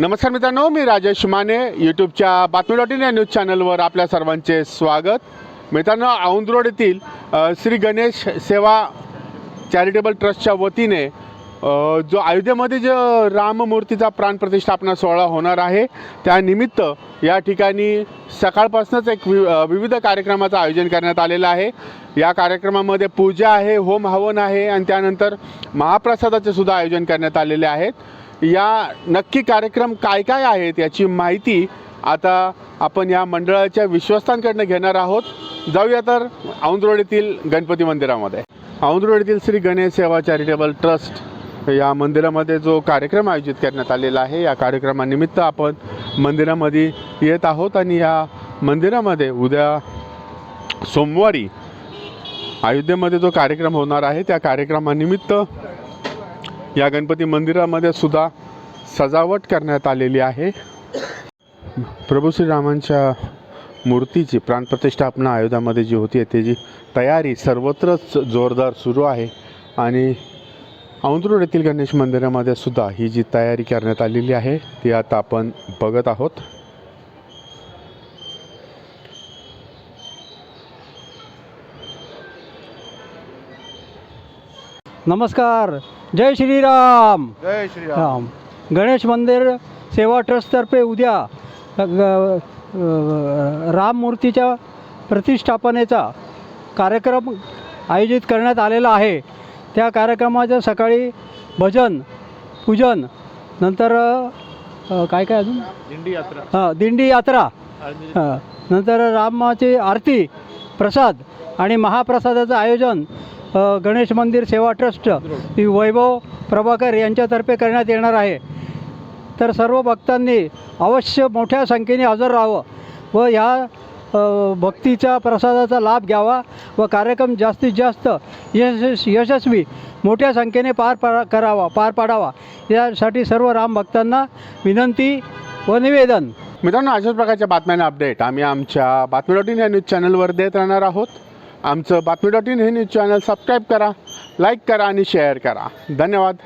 नमस्कार मित्रांनो मी राजेश माने यूट्यूबच्या बातमी डॉट इन या न्यूज चॅनलवर आपल्या सर्वांचे स्वागत. मित्रांनो औंध रोड येथील श्री गणेश सेवा चॅरिटेबल ट्रस्टच्या वतीने जो अयोध्येमध्ये जो राममूर्तीचा प्राणप्रतिष्ठापना सोहळा होणार आहे त्यानिमित्त या ठिकाणी सकाळपासूनच एक वि विविध कार्यक्रमाचं आयोजन करण्यात आलेलं आहे. या कार्यक्रमामध्ये पूजा आहे होम हवन आहे आणि त्यानंतर महाप्रसादाचे सुद्धा आयोजन करण्यात आलेले आहेत. या नक्की कार्यक्रम काय काय आहेत याची माहिती आता आपण या मंडळाच्या विश्वस्तांकडनं घेणार आहोत. जाऊया तर औंध येथील गणपती मंदिरामध्ये. औंध येथील श्री गणेश सेवा चॅरिटेबल ट्रस्ट या मंदिरामध्ये जो कार्यक्रम आयोजित करण्यात आलेला आहे या कार्यक्रमानिमित्त आपण मंदिरामध्ये येत आहोत आणि या मंदिरामध्ये उद्या सोमवारी अयोध्येमध्ये जो कार्यक्रम होणार आहे त्या कार्यक्रमानिमित्त या गणपती मंदिरामध्ये सुद्धा सजावट करण्यात आलेली आहे. प्रभू श्रीरामांच्या मूर्तीची प्राणप्रतिष्ठापना अयोध्यामध्ये जी होती त्याची तयारी सर्वत्रच जोरदार सुरू आहे. आणि औंधरोड येथील गणेश मंदिरामध्ये सुद्धा ही जी तयारी करण्यात आलेली आहे ती आता आपण बघत आहोत. नमस्कार. जय श्रीराम. जय श्रीराम. राम. गणेश मंदिर सेवा ट्रस्टतर्फे उद्या अ, अ, राममूर्तीच्या प्रतिष्ठापनेचा कार्यक्रम आयोजित करण्यात आलेला आहे. त्या कार्यक्रमाच्या सकाळी भजन पूजन नंतर अ, काय काय अजून? दिंडी यात्रा. हां दिंडी यात्रा. हां. नंतर रामाची आरती प्रसाद आणि महाप्रसादाचं आयोजन गणेश मंदिर सेवा ट्रस्ट वैभव प्रभाकर यांच्यातर्फे करण्यात येणार आहे. तर सर्व भक्तांनी अवश्य मोठ्या संख्येने हजर राहावं व ह्या भक्तीच्या भक्तीचा प्रसादाचा लाभ घ्यावा व कार्यक्रम जास्तीत जास्त यशस् यशस्वी मोठ्या संख्येने पार पा करावा पार पाडावा. यासाठी सर्व राम भक्तांना विनंती व निवेदन. मित्रांनो अशाच प्रकारच्या बातम्यांना अपडेट आम्ही आमच्या बातमी डॉट इन या न्यूज चॅनलवर देत राहणार आहोत. आमचं बातमी डॉट इन हे न्यूज चॅनल सबस्क्राईब करा लाईक करा आणि शेअर करा. धन्यवाद.